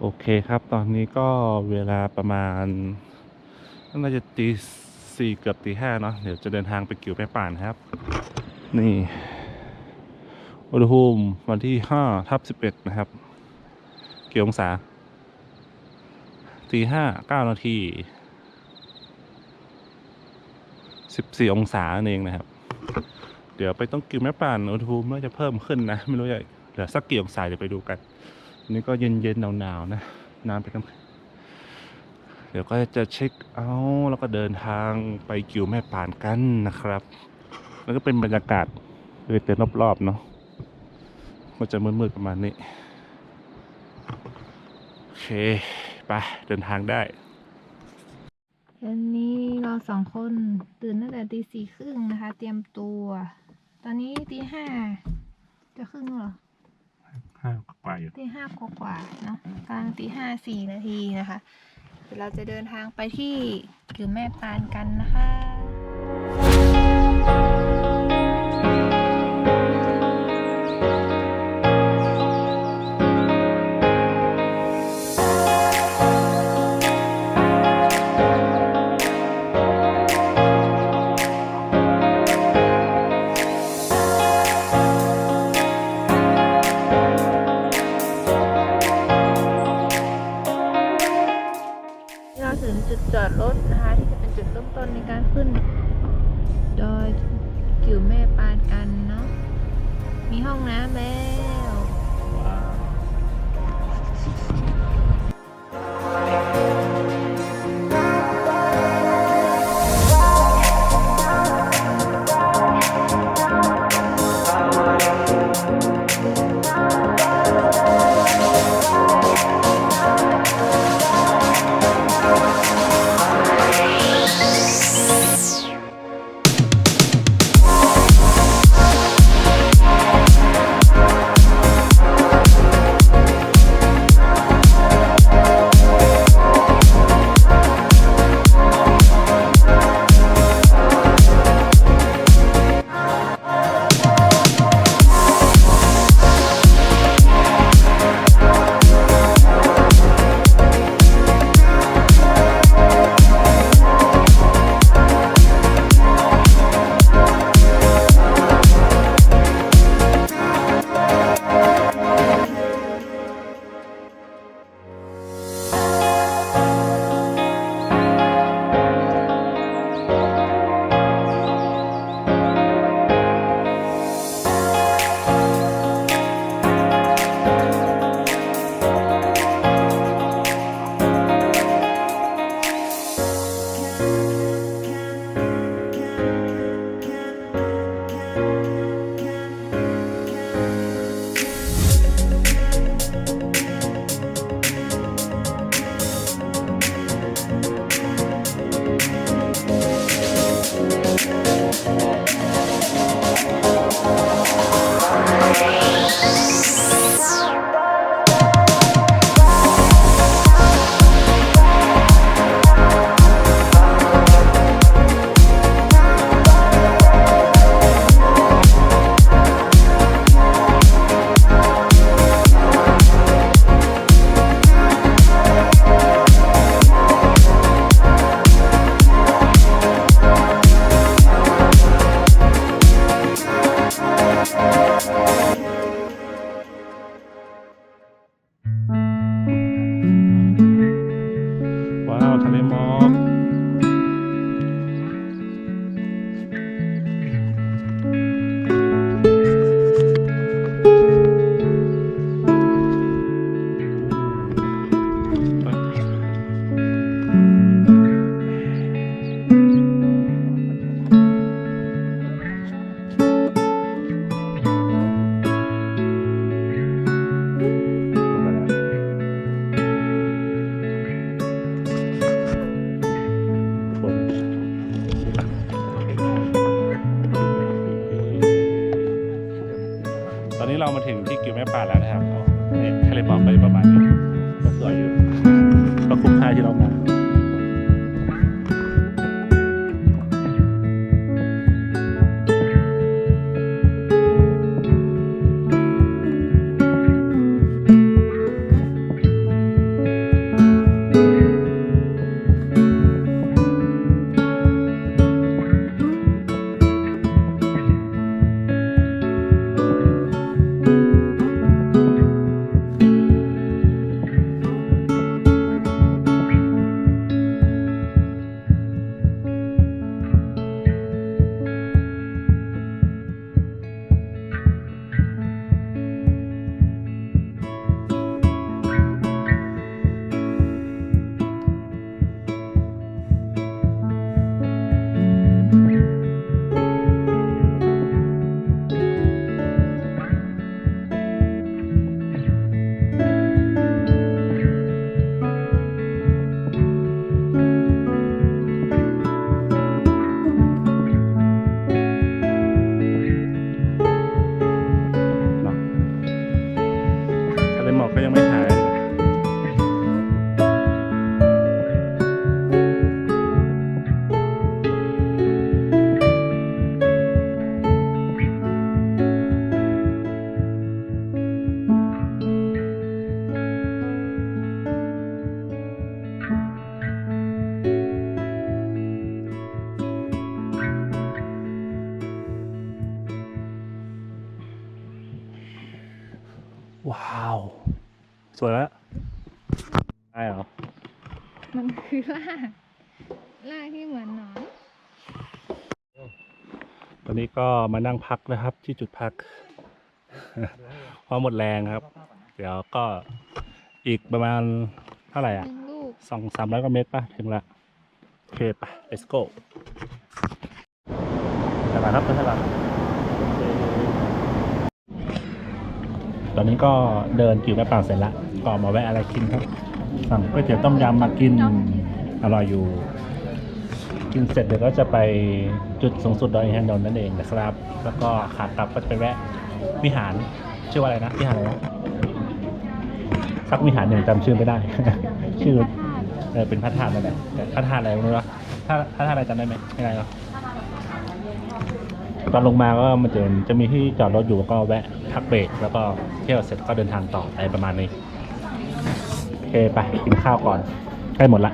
โอเคครับ ตอนนี้ก็เวลาประมาณน่าจะตีสี่เกือบตีห้าเนาะเดี๋ยวจะเดินทางไปกิ่วแม่ป่านครับ นี่อุณหภูมิวันที่ห้าทับสิบเอ็ดนะครับกี่องศาตีห้าเก้านาทีสิบสี่องศาเองนะครับ เดี๋ยวไปต้องกิ่วแม่ป่านอุณหภูมิน่าจะเพิ่มขึ้นนะ ไม่รู้จะเหลือสักกี่องศาเดี๋ยวไปดูกัน นี่ก็เย็นเย็นๆหนาวๆนะน้ำไปกันเดี๋ยวก็จะเช็คเอาแล้วก็เดินทางไปกิวแม่ป่านกันนะครับ แล้วก็เป็นบรรยากาศโดยเต็นรอบๆเนาะมันจะมืดๆประมาณนี้ โอเคไปเดินทางได้วันนี้เราสองคนตื่นตั้งแต่ตีสี่ครึ่งนะคะ เตรียมตัว ตอนนี้ตีห้าจะครึ่งหรอ ตีห้ากว่าๆเนาะกลางตีห้าสี่นาทีนะคะ เดี๋ยวเราจะเดินทางไปที่กิวแม่ปานกันนะคะ สวยแล้วได้เหรอ มันคือลากลากที่เหมือนหนอน ตอนนี้ก็มานั่งพักนะครับ ที่จุดพัก เพราะหมดแรงครับ เดี๋ยวก็อีกประมาณเท่าไหร่หอะนึ่งลูก สองสามร้อยกว่าเมตรป่ะ ถึงละ โอเคป่ะ let's go ตลาดครับไปตลาดตอนนี้ก็เดินกิวแม่ป่างเสร็จละ ก็มาแวะอะไรกินครับ สั่งก๋วยเตี๋ยวต้มยำมากินอร่อยอยู่ กินเสร็จเดี๋ยวก็จะไปจุดสูงสุดดอยอินทนนท์นั่นเองนะครับ แล้วก็ขากลับก็จะไปแวะวิหารชื่อว่าอะไรนะวิหารอะไรนะสักวิหารหนึ่งจำชื่อไม่ได้ ชื่อเออเป็นพระธาตุนั่นแหละแต่พระธาตุอะไรไม่รู้ว่าถ้าพระธาตุอะไรจำได้ไหมไม่ได้หรอกตอนลงมาก็มันจะจะมีที่จอดรถอยู่ก็แวะพักเบรกแล้วก็เที่ยวเสร็จก็เดินทางต่ออะไรประมาณนี้โอ เคไปกินข้าวก่อนใกล้หมดละ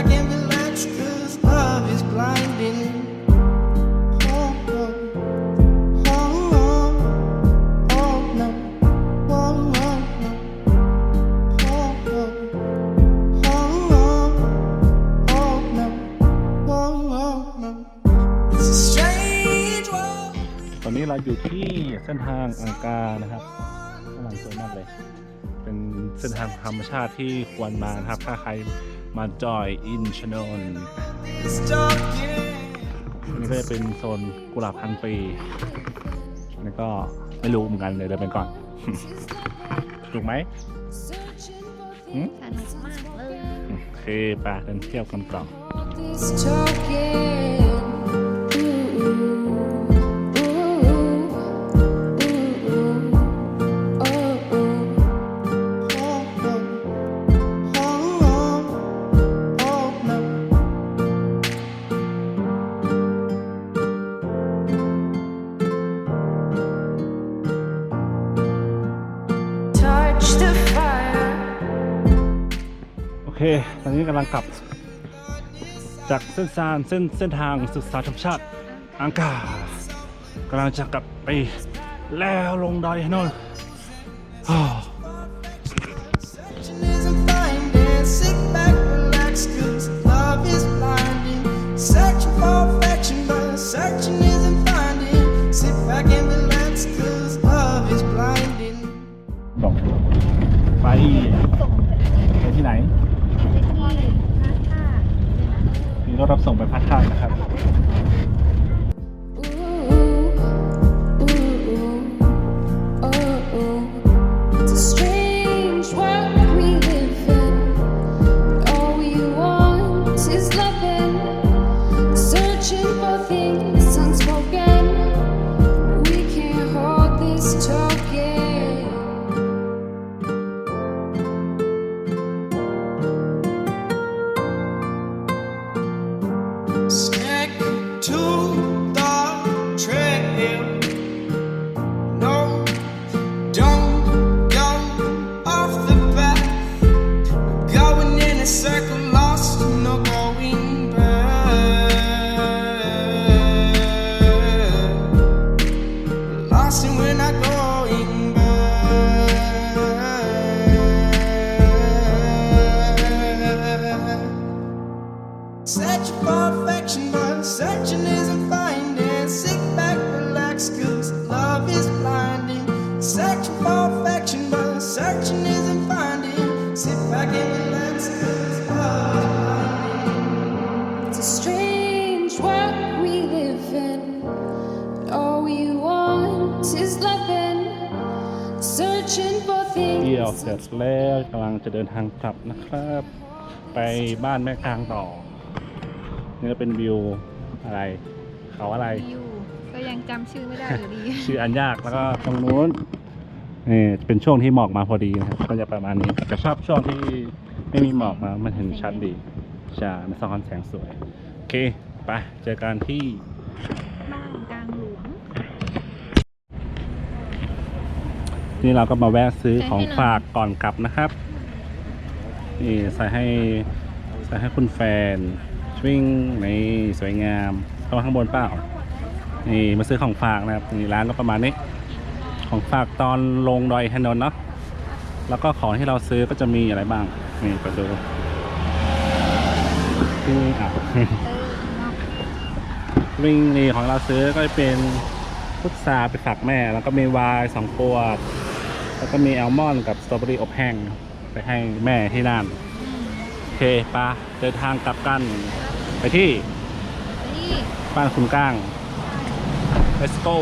ตอนนี้เราอยู่ที่เส้นทางอังกานะครับกำลังสวยมากเลย เป็นเส้นทางธรรมชาติที่ควรมานะครับ ถ้าใคร มาจอยอินชนนอันนี้ก็จะเป็นโซนกุหลาบพันปีแล้วก็ไม่รู้เหมือนกันเลยเดินไปก่อน ถูกไหมหืมสนุกมากเลยโอเคไปเดินเที่ยวกันต่อ นี้กำลังกลับ จากเส้นทางเส้นเส้นทางศึกษาธรรมชาติอังกากำลังจะกลับไปแล้วลงดอยอินอนนท์ affection, but searching isn't finding. Sit back and relax, cause love is blinding. It's a strange world we live in. All we want is loving, searching for เที่ยว things. เสร็จแล้วกำลังจะเดินทางกลับนะครับ ไปบ้านแม่กลางต่อนี่ก็เป็นวิวอะไร เขาอะไร อยู่ก็ยังจำชื่อไม่ได้อยู่ดี ชื่ออันยากแล้วก็ตรงนู้น นี่เป็นช่วงที่หมอกมาพอดีนะครับก็จะประมาณนี้แต่ชอบช่วงที่ไม่มีหมอกมามันเห็นชัดดีใช่มันสะท้อนแสงสวย โอเคไปเจอกันที่บ้านกลางหลวงนี่เราก็มาแวะซื้อของฝากก่อนกลับนะครับนี่ใส่ให้ใส่ให้คุณแฟนวิ่งในสวยงามเข้าข้างบนเปล่านี่มาซื้อของฝากนะครับนี่ร้านก็ประมาณนี้ ของฝากตอนลงดอยอินทนนท์เนาะแล้วก็ของที่เราซื้อก็จะมีอะไรบ้างนี่ไปดูที่นี่อะเออเนาะวิ่งนี่ของเราซื้อก็จะเป็นพุทราไปฝากแม่ แล้วก็มีไวน์สองขวด แล้วก็มีแอลมอนด์กับสตรอเบอรี่อบแห้งไปให้แม่ที่นั่นโอเคปะเดินทางกลับกันไปที่นี่บ้านคุณก้าง let's go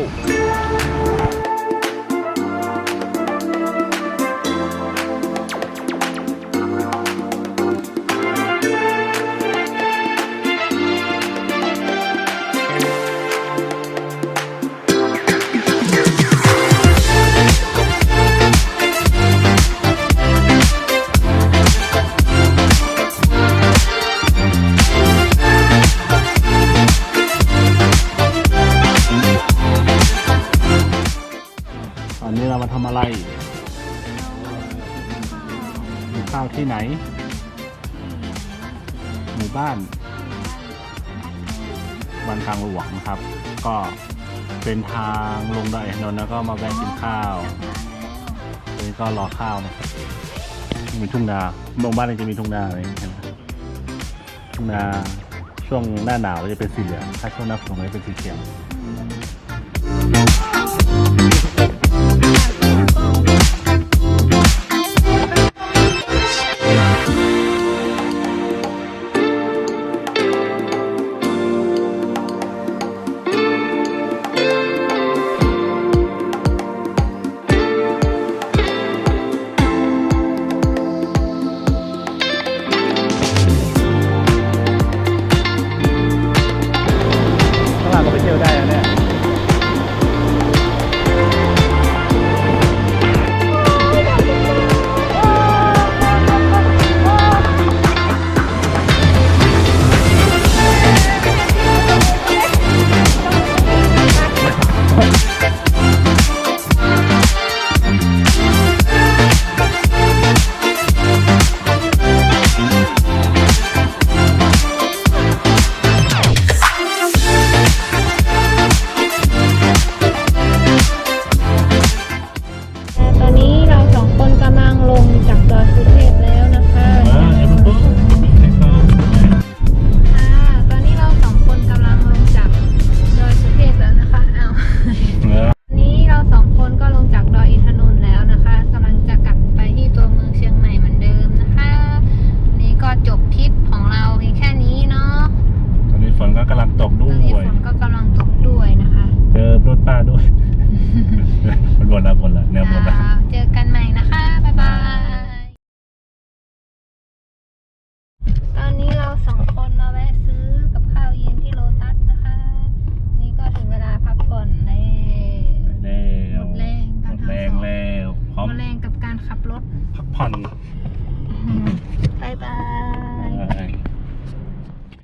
ตอนนี้เรามาทำอะไรกินข้าวที่ไหน หมู่บ้านบ้านกลางหลวงครับ ก็เป็นทางลงดอยอินทนนท์แล้วก็มาแวะกินข้าวตอนนี้ก็รอข้าวนะครับมีทุ่งนาโรงบ้านนี้จะมีทุ่งนาอะไรอย่างเงี้ยทุ่งนาช่วงหน้าหนาวจะเป็นสีเหลืองถ้าช่วงหน้าฝนจะเป็นสีเขียว ข้า ก็กำลังตกด้วยนี้ฝนก็กำลังตกด้วยนะคะเจอรถป้าด้วย มันวนละวนละแนววนละเจอกันใหม่นะคะ บ๊ายบาย ตอนนี้เราสองคนมาแวะซื้อกับข้าวเย็นที่โลตัสนะคะ นี่ก็ถึงเวลาพักผ่อนแล้วหมดแรงการทำแรงสแล้วพร้อมมแรงกับการขับรถ พักผ่อนบ๊ายบาย